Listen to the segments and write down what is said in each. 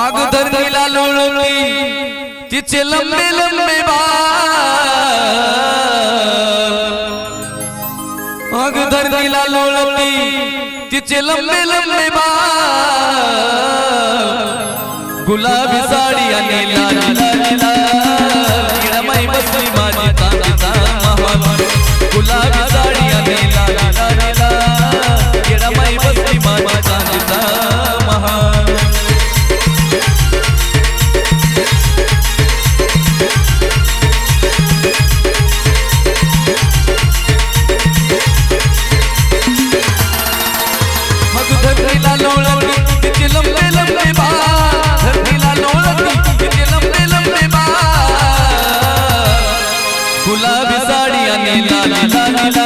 माग धरणीला लोळवली तिचे लंबे लंबे बाग माग धरणीला लोळली तिचे लंबे लंबे बा गुलाबी साडी आणि लाल गुलाबी साडी आणि लाली लाली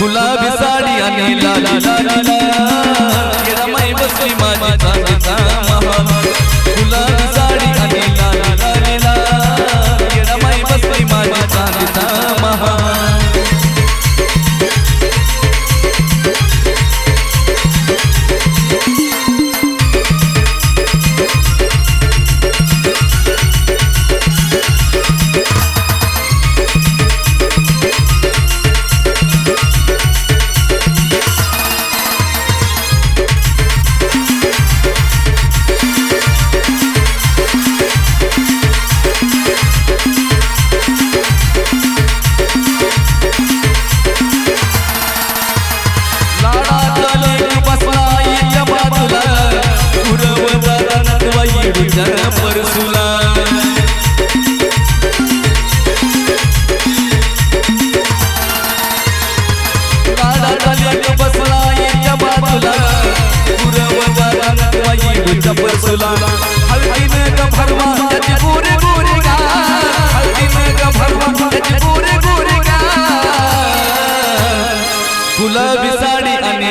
गुलाबी साडी आणि लाला गुलाबी साडी आणि